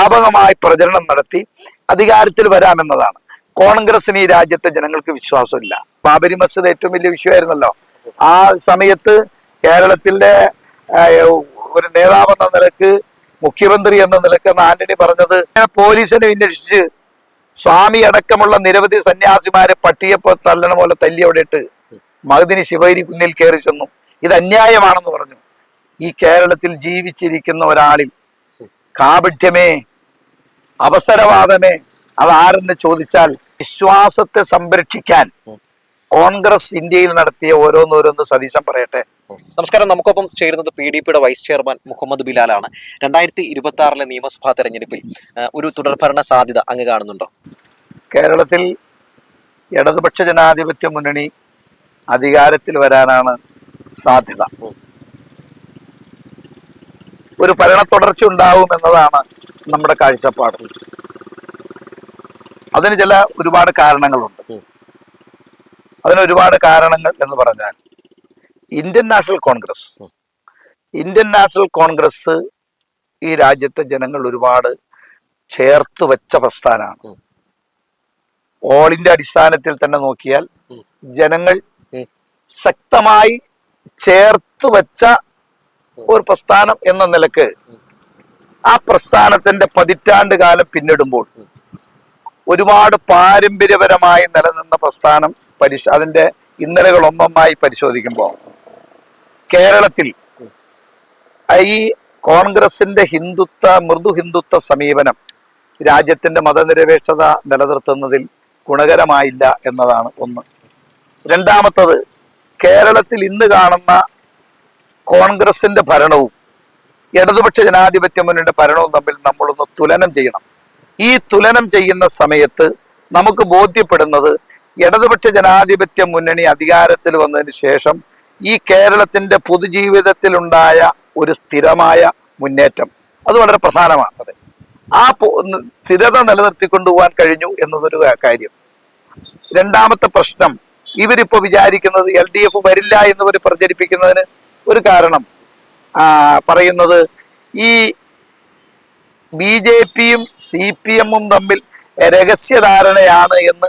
വ്യാപകമായി പ്രചരണം നടത്തി അധികാരത്തിൽ വരാമെന്നതാണ്. കോൺഗ്രസിന് ഈ രാജ്യത്തെ ജനങ്ങൾക്ക് വിശ്വാസമില്ല. ബാബരി മസ്ജിദ് ഏറ്റവും വലിയ വിഷയമായിരുന്നല്ലോ. ആ സമയത്ത് കേരളത്തിലെ ഒരു നേതാവ് എന്ന നിലയ്ക്ക് മുഖ്യമന്ത്രി എന്ന നിലയ്ക്ക് ആന്റണി പറഞ്ഞത് പോലീസിനെ വിന്യസിച്ച് സ്വാമി അടക്കമുള്ള നിരവധി സന്യാസിമാരെ പട്ടിയപ്പോ തല്ലണ പോലെ തല്ലി അവിടെ ഇട്ട് മഹദിനി ശിവഗിരി കുന്നിൽ കയറി ചെന്നു. ഇത് അന്യായമാണെന്ന് പറഞ്ഞു. ഈ കേരളത്തിൽ ജീവിച്ചിരിക്കുന്ന ഒരാളിൽ കാപഠ്യമേ അവസരവാദമേ അതാരെന്ന് ചോദിച്ചാൽ വിശ്വാസത്തെ സംരക്ഷിക്കാൻ കോൺഗ്രസ് ഇന്ത്യയിൽ നടത്തിയ ഓരോന്നോരോന്ന് സതീശൻ പറയട്ടെ. നമസ്കാരം. നമുക്കൊപ്പം ചേരുന്നത് പി ഡി പിയുടെ വൈസ് ചെയർമാൻ മുഹമ്മദ് ബിലാലാണ്. രണ്ടായിരത്തി ഇരുപത്തി ആറിലെ നിയമസഭാ തെരഞ്ഞെടുപ്പിൽ ഒരു തുടർഭരണ സാധ്യത അങ്ങ് കാണുന്നുണ്ടോ? കേരളത്തിൽ ഇടതുപക്ഷ ജനാധിപത്യ മുന്നണി അധികാരത്തിൽ വരാനാണ് സാധ്യത. ഒരു ഭരണ തുടർച്ച ഉണ്ടാവും എന്നതാണ് നമ്മുടെ കാഴ്ചപ്പാട്. അതിന് ചില ഒരുപാട് കാരണങ്ങളുണ്ട്. അതിന് ഒരുപാട് കാരണങ്ങൾ എന്ന് പറഞ്ഞാൽ Indian National Congress. Indian National Congress ഈ രാജ്യത്തെ ജനങ്ങൾ ഒരുപാട് ചേർത്ത് വെച്ച പ്രസ്ഥാനമാണ്. ഓളിന്റെ അടിസ്ഥാനത്തിൽ തന്നെ നോക്കിയാൽ ജനങ്ങൾ ശക്തമായി ചേർത്ത് വെച്ച ഒരു പ്രസ്ഥാനം എന്ന നിലയ്ക്ക് ആ പ്രസ്ഥാനത്തിന്റെ പതിറ്റാണ്ട് കാലം പിന്നിടുമ്പോൾ ഒരുപാട് പാരമ്പര്യപരമായി നിലനിന്ന പ്രസ്ഥാനം പരിശ അതിന്റെ ഇന്നലകൾ ഒന്നൊന്നായി പരിശോധിക്കുമ്പോൾ കേരളത്തിൽ ഈ കോൺഗ്രസിന്റെ ഹിന്ദുത്വ മൃദു ഹിന്ദുത്വ സമീപനം രാജ്യത്തിന്റെ മതനിരപേക്ഷത നിലനിർത്തുന്നതിൽ ഗുണകരമായില്ല എന്നതാണ് ഒന്ന്. രണ്ടാമത്തത് കേരളത്തിൽ ഇന്ന് കാണുന്ന കോൺഗ്രസിന്റെ ഭരണവും ഇടതുപക്ഷ ജനാധിപത്യ മുന്നണിയുടെ ഭരണവും തമ്മിൽ നമ്മളൊന്ന് തുലനം ചെയ്യണം. ഈ തുലനം ചെയ്യുന്ന സമയത്ത് നമുക്ക് ബോധ്യപ്പെടുന്നത് ഇടതുപക്ഷ ജനാധിപത്യ മുന്നണി അധികാരത്തിൽ വന്നതിന് ശേഷം ഈ കേരളത്തിന്റെ പൊതുജീവിതത്തിലുണ്ടായ ഒരു സ്ഥിരമായ മുന്നേറ്റം. അത് വളരെ പ്രധാനമാണ്. ആ സ്ഥിരത നിലനിർത്തിക്കൊണ്ടുപോകാൻ കഴിഞ്ഞു എന്നതൊരു കാര്യം. രണ്ടാമത്തെ പ്രശ്നം ഇവരിപ്പോ വിചാരിക്കുന്നത് എൽ ഡി എഫ് വരില്ല എന്നിവർ പ്രചരിപ്പിക്കുന്നതിന് ഒരു കാരണം. പറയുന്നത് ഈ ബി ജെ പിയും സി പി എമ്മും തമ്മിൽ രഹസ്യധാരണയാണ് എന്ന്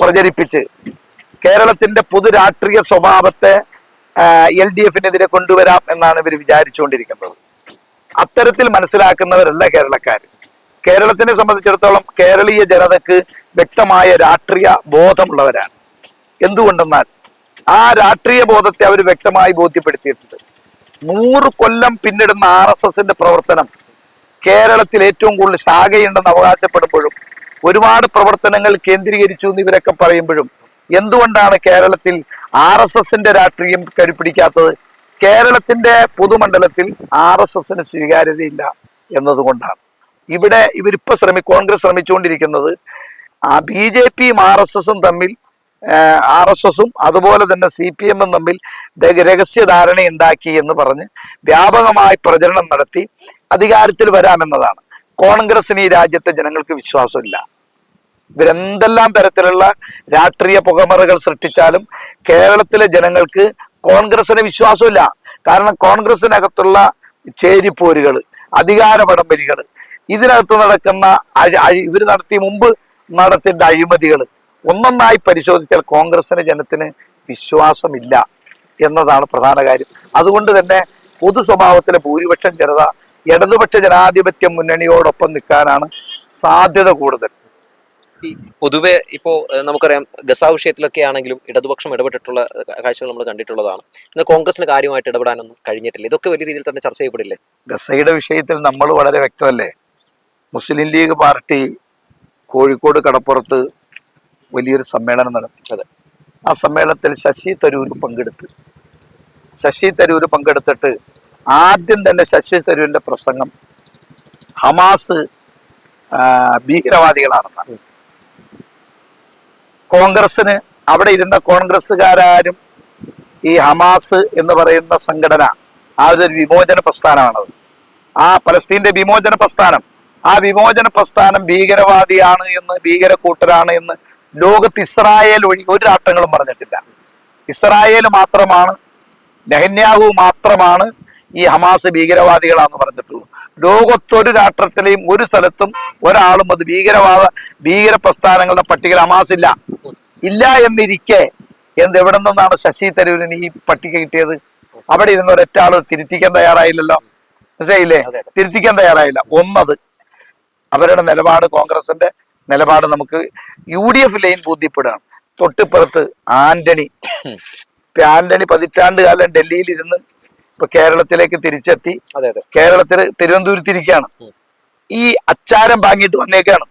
പ്രചരിപ്പിച്ച് കേരളത്തിന്റെ പൊതു രാഷ്ട്രീയ സ്വഭാവത്തെ എൽ ഡി എഫിനെതിരെ കൊണ്ടുവരാം എന്നാണ് ഇവർ വിചാരിച്ചുകൊണ്ടിരിക്കുന്നത്. അത്തരത്തിൽ മനസ്സിലാക്കുന്നവരല്ല കേരളക്കാർ കേരളത്തിനെ സംബന്ധിച്ചിടത്തോളം കേരളീയ ജനതക്ക് വ്യക്തമായ രാഷ്ട്രീയ ബോധമുള്ളവരാണ്. എന്തുകൊണ്ടെന്നാൽ ആ രാഷ്ട്രീയ ബോധത്തെ അവർ വ്യക്തമായി ബോധ്യപ്പെടുത്തിയിട്ടുണ്ട്. നൂറ് കൊല്ലം പിന്നിടുന്ന ആർ എസ് എസിന്റെ പ്രവർത്തനം കേരളത്തിൽ ഏറ്റവും കൂടുതൽ ശാഖയുണ്ടെന്ന് അവകാശപ്പെടുമ്പോഴും ഒരുപാട് പ്രവർത്തനങ്ങൾ കേന്ദ്രീകരിച്ചു എന്ന് ഇവരൊക്കെ പറയുമ്പോഴും എന്തുകൊണ്ടാണ് കേരളത്തിൽ ആർ എസ് എസിന്റെ രാഷ്ട്രീയം കരുപിടിക്കാത്തത്? കേരളത്തിന്റെ പൊതുമണ്ഡലത്തിൽ ആർ എസ് എസിന് സ്വീകാര്യതയില്ല എന്നതുകൊണ്ടാണ്. ഇവിടെ ഇവരിപ്പോ ശ്രമി കോൺഗ്രസ് ശ്രമിച്ചുകൊണ്ടിരിക്കുന്നത് ആ ബി ജെ പിയും ആർ എസ് എസും തമ്മിൽ ആർ എസ് എസും അതുപോലെ തന്നെ സി പി എമ്മും തമ്മിൽ ദ- രഹസ്യധാരണ ഉണ്ടാക്കി എന്ന് പറഞ്ഞ് വ്യാപകമായി പ്രചരണം നടത്തി അധികാരത്തിൽ വരാമെന്നതാണ്. കോൺഗ്രസിന് ഈ രാജ്യത്തെ ജനങ്ങൾക്ക് വിശ്വാസമില്ല. ഇവരെന്തെല്ലാം തരത്തിലുള്ള രാഷ്ട്രീയ പുകമറകൾ സൃഷ്ടിച്ചാലും കേരളത്തിലെ ജനങ്ങൾക്ക് കോൺഗ്രസിന് വിശ്വാസമില്ല. കാരണം കോൺഗ്രസിനകത്തുള്ള ചേരിപ്പോരുകൾ അധികാര വടംവലികൾ ഇതിനകത്ത് നടക്കുന്ന ഇവർ നടത്തിയ മുമ്പ് നടത്തേണ്ട അഴിമതികൾ ഒന്നൊന്നായി പരിശോധിച്ചാൽ കോൺഗ്രസിന് ജനത്തിന് വിശ്വാസമില്ല എന്നതാണ് പ്രധാന കാര്യം. അതുകൊണ്ട് തന്നെ പൊതു സ്വഭാവത്തിലെ ഭൂരിപക്ഷം ജനത ഇടതുപക്ഷ ജനാധിപത്യ മുന്നണിയോടൊപ്പം നിൽക്കാനാണ് സാധ്യത കൂടുതൽ. പൊതുവെ ഇപ്പോ നമുക്കറിയാം ഗസാ വിഷയത്തിലൊക്കെ ആണെങ്കിലും ഇടതുപക്ഷം ഇടപെട്ടിട്ടുള്ള കാഴ്ചകൾ നമ്മൾ കണ്ടിട്ടുള്ളതാണ്. ഇന്ന് കോൺഗ്രസിന് കാര്യമായിട്ട് ഇടപെടാനൊന്നും കഴിഞ്ഞിട്ടില്ല. ഇതൊക്കെ വലിയ രീതിയിൽ തന്നെ ചർച്ച ചെയ്യപ്പെടില്ലേ? ഗസയുടെ വിഷയത്തിൽ നമ്മൾ വളരെ വ്യക്തമല്ലേ? മുസ്ലിം ലീഗ് പാർട്ടി കോഴിക്കോട് കടപ്പുറത്ത് വലിയൊരു സമ്മേളനം നടത്തി ആ സമ്മേളനത്തിൽ ശശി തരൂർ പങ്കെടുത്ത് ശശി തരൂർ പങ്കെടുത്തിട്ട് ആദ്യം തന്നെ ശശി തരൂരിന്റെ പ്രസംഗം ഹമാസ് ഭീകരവാദികളാണെന്ന് കോൺഗ്രസിന് അവിടെ ഇരുന്ന കോൺഗ്രസ്സുകാരും ഈ ഹമാസ് എന്ന് പറയുന്ന സംഘടന ആ ഒരു വിമോചന പ്രസ്ഥാനമാണത്. ആ പലസ്തീന്റെ വിമോചന പ്രസ്ഥാനം ആ വിമോചന പ്രസ്ഥാനം ഭീകരവാദിയാണ് എന്ന് ഭീകര കൂട്ടരാണ് എന്ന് ലോകത്ത് ഇസ്രായേൽ ഒഴി ഒരു രാഷ്ട്രങ്ങളും പറഞ്ഞിട്ടില്ല. ഇസ്രായേൽ മാത്രമാണ് നെഹന്യാഹു മാത്രമാണ് ഈ ഹമാസ് ഭീകരവാദികളാന്ന് പറഞ്ഞിട്ടുള്ളൂ ലോകത്തൊരു രാഷ്ട്രത്തിലെയും ഒരു സ്ഥലത്തും ഒരാളും അത് ഭീകരവാദ ഭീകര പ്രസ്ഥാനങ്ങളുടെ പട്ടികയിൽ ഹമാസ് ഇല്ല. ഇല്ല എന്നിരിക്കെ എന്ത് എവിടെ നിന്നാണ് ശശി തരൂരിന് ഈ പട്ടിക കിട്ടിയത്? അവിടെ ഇരുന്ന ഒരൊറ്റ ആൾ തിരുത്തിക്കാൻ തയ്യാറായില്ലല്ലോ. മനസ്സിലായില്ലേ. തിരുത്തിക്കാൻ തയ്യാറായില്ല. ഒന്നത്. അവരുടെ നിലപാട് കോൺഗ്രസിന്റെ നിലപാട് നമുക്ക് യു ഡി എഫ് ലൈൻ ബോധ്യപ്പെടുകയാണ് തൊട്ടിപ്പുറത്ത് ആന്റണി. ഇപ്പൊ ആന്റണി പതിറ്റാണ്ട് കാലം ഡൽഹിയിൽ ഇരുന്ന് ഇപ്പൊ കേരളത്തിലേക്ക് തിരിച്ചെത്തി. കേരളത്തിൽ തിരുവനന്തപുരത്തിരിക്കുകയാണ്. ഈ അച്ചാരം വാങ്ങിയിട്ട് വന്നേക്കാണ്.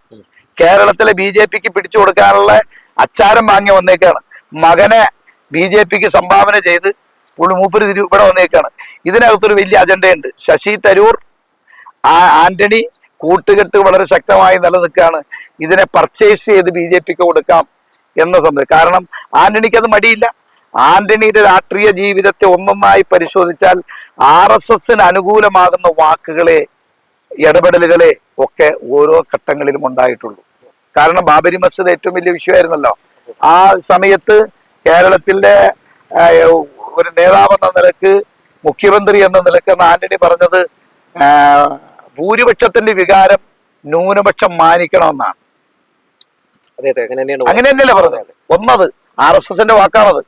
കേരളത്തിലെ ബി ജെ പിക്ക് പിടിച്ചു കൊടുക്കാനുള്ള അച്ചാരം വാങ്ങി വന്നേക്കാണ്. മകനെ ബി ജെ പിക്ക് സംഭാവന ചെയ്ത് പുള്ളി മൂപ്പര് തിരു ഇവിടെ വന്നേക്കാണ്. ഇതിനകത്തൊരു വലിയ അജണ്ടയുണ്ട്. ശശി തരൂർ ആ ആന്റണി കൂട്ടുകെട്ട് വളരെ ശക്തമായി നിലനിൽക്കുകയാണ്. ഇതിനെ പർച്ചേസ് ചെയ്ത് ബി ജെ പിക്ക് കൊടുക്കാം എന്ന സംഭവം കാരണം ആന്റണിക്ക് അത് മടിയില്ല. ആന്റണിയുടെ രാഷ്ട്രീയ ജീവിതത്തെ ഒന്നൊന്നായി പരിശോധിച്ചാൽ ആർ എസ് എസിന് അനുകൂലമാകുന്ന വാക്കുകളെ ഇടപെടലുകളെ ഒക്കെ ഓരോ ഘട്ടങ്ങളിലും ഉണ്ടായിട്ടുള്ളൂ. കാരണം ബാബരി മസ്ജിദ് ഏറ്റവും വലിയ വിഷയമായിരുന്നല്ലോ. ആ സമയത്ത് കേരളത്തിലെ ഒരു നേതാവെന്ന നിലയ്ക്ക് മുഖ്യമന്ത്രി എന്ന നിലയ്ക്ക് ആന്റണി പറഞ്ഞത് ഭൂരിപക്ഷത്തിന്റെ വികാരം ന്യൂനപക്ഷം മാനിക്കണമെന്നാണ്. അങ്ങനെ തന്നെയല്ലേ പറഞ്ഞത്? ഒന്നത് ആർ എസ് എസിന്റെ വാക്കാണത്.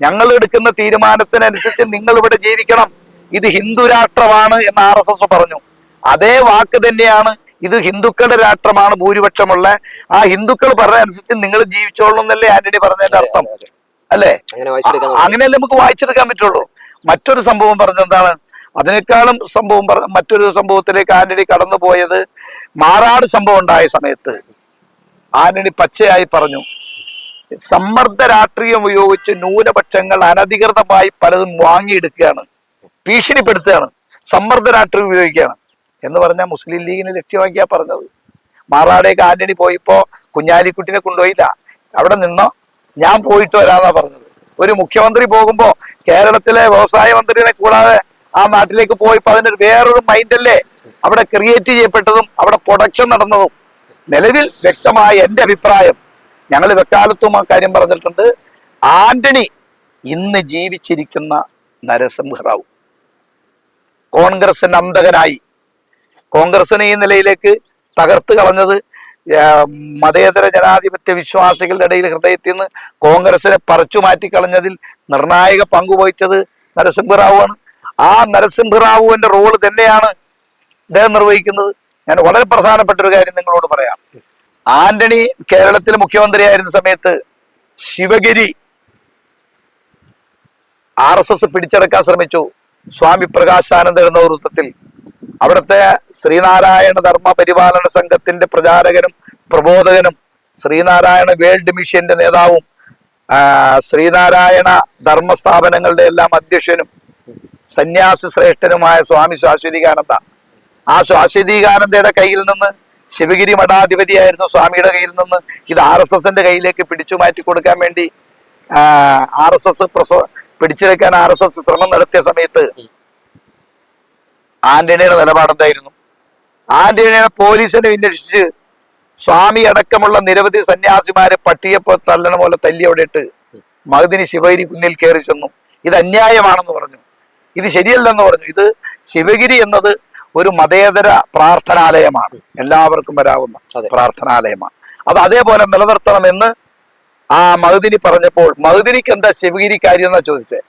ഞങ്ങൾ എടുക്കുന്ന തീരുമാനത്തിനനുസരിച്ച് നിങ്ങൾ ഇവിടെ ജീവിക്കണം. ഇത് ഹിന്ദു രാഷ്ട്രമാണ് എന്ന് ആർ എസ് എസ് പറഞ്ഞു. അതേ വാക്ക് തന്നെയാണ് ഇത് ഹിന്ദുക്കളുടെ രാഷ്ട്രമാണ് ഭൂരിപക്ഷമുള്ള. ആ ഹിന്ദുക്കൾ പറഞ്ഞതനുസരിച്ച് നിങ്ങൾ ജീവിച്ചോളൂ എന്നല്ലേ ആന്റണി പറഞ്ഞതിന്റെ അർത്ഥം. അല്ലേ? അങ്ങനെയല്ലേ നമുക്ക് വായിച്ചെടുക്കാൻ പറ്റുള്ളൂ. മറ്റൊരു സംഭവം പറഞ്ഞെന്താണ് അതിനേക്കാളും സംഭവം മറ്റൊരു സംഭവത്തിലേക്ക് ആന്റണി കടന്നു പോയത് മാറാട് സംഭവം ഉണ്ടായ സമയത്ത്. ആന്റണി പച്ചയായി പറഞ്ഞു സമ്മർദ്ദ രാഷ്ട്രീയം ഉപയോഗിച്ച് ന്യൂനപക്ഷങ്ങൾ അനധികൃതമായി പലതും വാങ്ങിയെടുക്കുകയാണ് ഭീഷണിപ്പെടുത്തുകയാണ് സമ്മർദ്ദ രാഷ്ട്രീയം ഉപയോഗിക്കുകയാണ്. എന്ന് പറഞ്ഞാൽ മുസ്ലിം ലീഗിനെ ലക്ഷ്യമാക്കിയാ പറഞ്ഞത്. മാറാടേക്ക് ആന്റണി പോയിപ്പോ കുഞ്ഞാലിക്കുട്ടിനെ കൊണ്ടുപോയില്ല. അവിടെ നിന്നോ? ഞാൻ പോയിട്ട് വരാന്നാ പറഞ്ഞത്. ഒരു മുഖ്യമന്ത്രി പോകുമ്പോ കേരളത്തിലെ വ്യവസായ മന്ത്രിനെ കൂടാതെ ആ നാട്ടിലേക്ക് പോയപ്പോ അതിന്റെ വേറൊരു മൈൻഡല്ലേ അവിടെ ക്രിയേറ്റ് ചെയ്യപ്പെട്ടതും അവിടെ പ്രൊഡക്ഷൻ നടന്നതും. നിലവിൽ വ്യക്തമായ എന്റെ അഭിപ്രായം ഞങ്ങൾ വെക്കാലത്തും ആ കാര്യം പറഞ്ഞിട്ടുണ്ട്. ആന്റണി ഇന്ന് ജീവിച്ചിരിക്കുന്ന നരസിംഹറാവു. കോൺഗ്രസിന്റെ അന്തകനായി കോൺഗ്രസിനെ ഈ നിലയിലേക്ക് തകർത്ത് കളഞ്ഞത് മതേതര ജനാധിപത്യ വിശ്വാസികളുടെ ഇടയിൽ ഹൃദയത്തിൽ നിന്ന് കോൺഗ്രസിനെ പറിച്ചു മാറ്റിക്കളഞ്ഞതിൽ നിർണായക പങ്കുവഹിച്ചത് നരസിംഹറാവുവാണ്. ആ നരസിംഹറാവുവിന്റെ റോൾ തന്നെയാണ് ഇദ്ദേഹം നിർവഹിക്കുന്നത്. ഞാൻ വളരെ പ്രധാനപ്പെട്ട ഒരു കാര്യം നിങ്ങളോട് പറയാം. ആന്റണി കേരളത്തിലെ മുഖ്യമന്ത്രിയായിരുന്ന സമയത്ത് ശിവഗിരി ആർ എസ് എസ് പിടിച്ചെടുക്കാൻ ശ്രമിച്ചു. സ്വാമി പ്രകാശാനന്ദ നേതൃത്വത്തിൽ. അവിടുത്തെ ശ്രീനാരായണ ധർമ്മ പരിപാലന സംഘത്തിന്റെ പ്രചാരകനും പ്രബോധകനും ശ്രീനാരായണ വേൾഡ് മിഷന്റെ നേതാവും ശ്രീനാരായണ ധർമ്മ സ്ഥാപനങ്ങളുടെ എല്ലാം അധ്യക്ഷനും സന്യാസി ശ്രേഷ്ഠനുമായ സ്വാമി ശാശ്വതികാനന്ദ. ആ ശാശ്വതികാനന്ദയുടെ കയ്യിൽ നിന്ന് ശിവഗിരി മഠാധിപതിയായിരുന്നു സ്വാമിയുടെ കയ്യിൽ നിന്ന് ഇത് ആർ എസ് എസിന്റെ കയ്യിലേക്ക് പിടിച്ചു മാറ്റി കൊടുക്കാൻ വേണ്ടി ആർ എസ് എസ് പ്രസ പിടിച്ചെടുക്കാൻ ആർ എസ് എസ് ശ്രമം നടത്തിയ സമയത്ത് ആന്റണിയുടെ നിലപാടെന്തായിരുന്നു ആന്റണിയുടെ പോലീസിനെ വിന്വേഷിച്ച് സ്വാമി അടക്കമുള്ള നിരവധി സന്യാസിമാരെ പട്ടിയപ്പോ തല്ലണ പോലെ തല്ലി അവിടെ ഇട്ട് മഹദിനി ശിവഗിരി കുന്നിൽ കയറി ചെന്നു. ഇത് അന്യായമാണെന്ന് പറഞ്ഞു. ഇത് ശരിയല്ലെന്ന് പറഞ്ഞു. ഇത് ശിവഗിരി എന്നത് ഒരു മതേതര പ്രാർത്ഥനാലയമാണ്. എല്ലാവർക്കും വരാവുന്ന. പ്രാർത്ഥനാലയമാണ്. അത് അതേപോലെ നിലനിർത്തണമെന്ന് ആ മഹുദിനി പറഞ്ഞപ്പോൾ മഹുദിനിക്ക് എന്താ ശിവഗിരി കാര്യം എന്നാ ചോദിച്ചേ?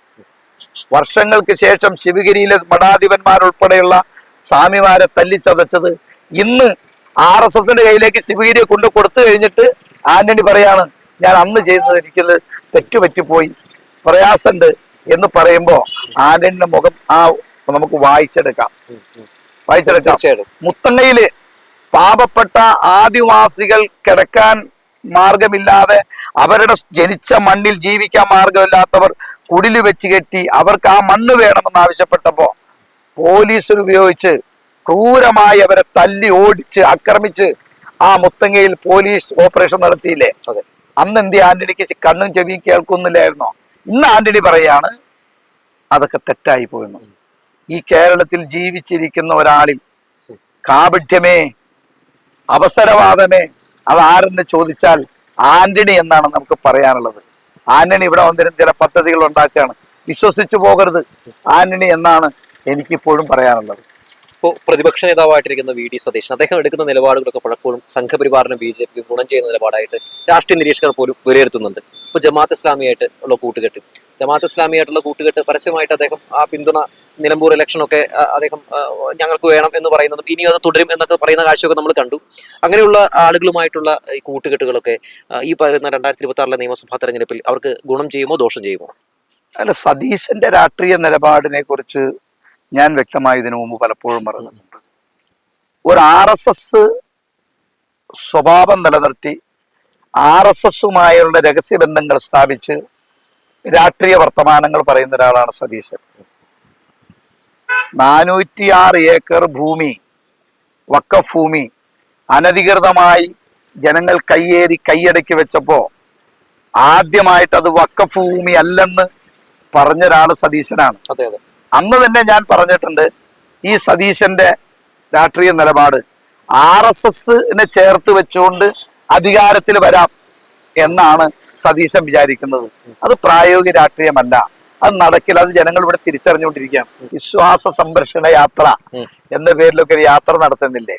വർഷങ്ങൾക്ക് ശേഷം ശിവഗിരിയിലെ മഠാധിപന്മാരുൾപ്പെടെയുള്ള സ്വാമിമാരെ തല്ലിച്ചതച്ചത് ഇന്ന് ആർ എസ് എസിന്റെ കയ്യിലേക്ക് ശിവഗിരിയെ കൊണ്ട് കൊടുത്തു കഴിഞ്ഞിട്ട് ആന്റണി പറയാണ് ഞാൻ അന്ന് ചെയ്തത് എനിക്കത് തെറ്റുപറ്റിപ്പോയി. പ്രയാസമുണ്ട്. എന്ന് പറയുമ്പോ ആന്റണിയുടെ മുഖം ആ നമുക്ക് വായിച്ചെടുക്കാം. വായിച്ചെടുക്കാം. മുത്തങ്ങയിൽ പാപപ്പെട്ട ആദിവാസികൾ കിടക്കാൻ മാർഗമില്ലാതെ അവരുടെ ജനിച്ച മണ്ണിൽ ജീവിക്കാൻ മാർഗമില്ലാത്തവർ കുടിൽ വെച്ച് കെട്ടി അവർക്ക് ആ മണ്ണ് വേണമെന്ന് ആവശ്യപ്പെട്ടപ്പോ പോലീസിനുപയോഗിച്ച് ക്രൂരമായി അവരെ തല്ലി ഓടിച്ച് ആക്രമിച്ച് ആ മുത്തങ്ങയിൽ പോലീസ് ഓപ്പറേഷൻ നടത്തിയില്ലേ? അന്ന് എന്ത് ആന്റണിക്ക് കണ്ണും ചെവിയും കേൾക്കുന്നില്ലായിരുന്നോ? ഇന്ന് ആന്റണി പറയാണ് അതൊക്കെ തെറ്റായി പോയെന്ന് ഈ കേരളത്തിൽ ജീവിച്ചിരിക്കുന്ന ഒരാളിൽ കാപഠ്യമേ അവസരവാദമേ അതാരെന്ന് ചോദിച്ചാൽ ആന്റണി എന്നാണ് നമുക്ക് പറയാനുള്ളത്. ആന്റണി ഇവിടെ വന്നിരുന്ന ചില പദ്ധതികൾ ഉണ്ടാക്കുകയാണ്. വിശ്വസിച്ചു പോകരുത്. ആന്റണി എന്നാണ് എനിക്കിപ്പോഴും പറയാനുള്ളത്. ഇപ്പോൾ പ്രതിപക്ഷ നേതാവായിട്ടിരിക്കുന്ന വി ഡി സതീശൻ അദ്ദേഹം എടുക്കുന്ന നിലപാടുകളൊക്കെ പലപ്പോഴും സംഘപരിവാറിനും ബി ജെ പിക്കും ഗുണം ചെയ്യുന്ന നിലപാടായിട്ട് രാഷ്ട്രീയ നിരീക്ഷകർ പോലും വിലയിരുത്തുന്നുണ്ട്. ഇപ്പോൾ ജമാഅത്ത് ഇസ്ലാമിയായിട്ട് ഉള്ള കൂട്ടുകെട്ട്. ജമാഅത്ത് ഇസ്ലാമിയായിട്ടുള്ള കൂട്ടുകെട്ട് പരസ്യമായിട്ട് അദ്ദേഹം ആ പിന്തുണ നിലമ്പൂർ ഇലക്ഷനൊക്കെ അദ്ദേഹം ഞങ്ങൾക്ക് വേണം എന്ന് പറയുന്നതും ഇനി അത് തുടരും എന്നൊക്കെ പറയുന്ന കാഴ്ചയൊക്കെ നമ്മൾ കണ്ടു. അങ്ങനെയുള്ള ആളുകളുമായിട്ടുള്ള ഈ കൂട്ടുകെട്ടുകളൊക്കെ ഈ പറയുന്ന രണ്ടായിരത്തി ഇരുപത്തി ആറിലെ നിയമസഭാ തെരഞ്ഞെടുപ്പിൽ അവർക്ക് ഗുണം ചെയ്യുമോ ദോഷം ചെയ്യുമോ? അല്ല സതീശന്റെ രാഷ്ട്രീയ നിലപാടിനെ കുറിച്ച് ഞാൻ വ്യക്തമായി ഇതിനു മുമ്പ് പലപ്പോഴും പറഞ്ഞിട്ടുണ്ട് ഒരു ആർ എസ് എസ് സ്വഭാവം നിലനിർത്തി ആർ എസ് എസുമായുള്ള രഹസ്യബന്ധങ്ങൾ സ്ഥാപിച്ച് രാഷ്ട്രീയ വർത്തമാനങ്ങൾ പറയുന്ന ഒരാളാണ് സതീശൻ. നാനൂറ്റിയാറ് ഏക്കർ ഭൂമി വക്കഫ് ഭൂമി അനധികൃതമായി ജനങ്ങൾ കയ്യേറി കൈയടക്കി വെച്ചപ്പോ ആദ്യമായിട്ട് അത് വക്കഫ് ഭൂമി അല്ലെന്ന് പറഞ്ഞ ഒരാൾ സതീശനാണ്. അതെ അതെ. അന്ന് തന്നെ ഞാൻ പറഞ്ഞിട്ടുണ്ട് ഈ സതീശന്റെ രാഷ്ട്രീയ നിലപാട്. ആർ എസ് എസിനെ ചേർത്ത് വെച്ചുകൊണ്ട് അധികാരത്തിൽ വരാം എന്നാണ് സതീശൻ വിചാരിക്കുന്നത്. അത് പ്രായോഗിക രാഷ്ട്രീയമല്ല. അത് നടക്കില്ല. അത് ജനങ്ങൾ ഇവിടെ തിരിച്ചറിഞ്ഞുകൊണ്ടിരിക്കുകയാണ്. വിശ്വാസ സംരക്ഷണ യാത്ര എന്ന പേരിലൊക്കെ ഒരു യാത്ര നടത്തുന്നില്ലേ?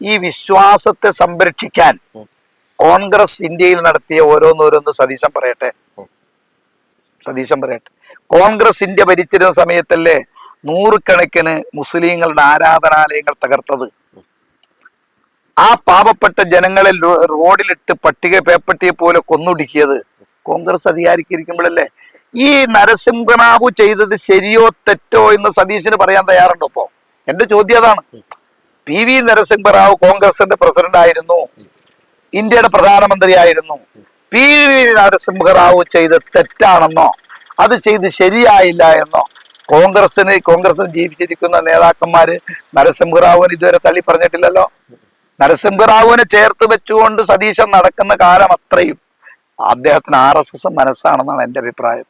ഈ വിശ്വാസത്തെ സംരക്ഷിക്കാൻ കോൺഗ്രസ് ഇന്ത്യയിൽ നടത്തിയ ഓരോന്നോരോന്ന് സതീശൻ പറയട്ടെ. സതീശൻ പറയട്ടെ. കോൺഗ്രസ് ഇന്ത്യ ഭരിച്ചിരുന്ന സമയത്തല്ലേ നൂറുകണക്കിന് മുസ്ലിങ്ങളുടെ ആരാധനാലയങ്ങൾ തകർത്തത്? ആ പാവപ്പെട്ട ജനങ്ങളെ റോഡിലിട്ട് പട്ടിക പേപ്പട്ടിയെ പോലെ കൊന്നൊടുക്കിയത് കോൺഗ്രസ് അധികാരിക്കിരിക്കുമ്പോഴല്ലേ? ഈ നരസിംഹറാവു ചെയ്തത് ശരിയോ തെറ്റോ എന്ന് സതീശന് പറയാൻ തയ്യാറുണ്ടോ ഇപ്പോ? എന്റെ ചോദ്യം അതാണ്. പി വി നരസിംഹറാവു കോൺഗ്രസിന്റെ പ്രസിഡന്റ് ആയിരുന്നു. ഇന്ത്യയുടെ പ്രധാനമന്ത്രിയായിരുന്നു പി വി നരസിംഹറാവു ചെയ്ത് തെറ്റാണെന്നോ അത് ചെയ്ത് ശരിയായില്ല എന്നോ കോൺഗ്രസിന് കോൺഗ്രസിന് ജീവിച്ചിരിക്കുന്ന നേതാക്കന്മാര് നരസിംഹറാവുവിന് ഇതുവരെ തള്ളി പറഞ്ഞിട്ടില്ലല്ലോ നരസിംഹറാവുവിനെ ചേർത്ത് വെച്ചുകൊണ്ട് സതീശൻ നടക്കുന്ന കാലം അത്രയും. അദ്ദേഹത്തിന് ആർ എസ് എസ് മനസ്സാണെന്നാണ് എന്റെ അഭിപ്രായം.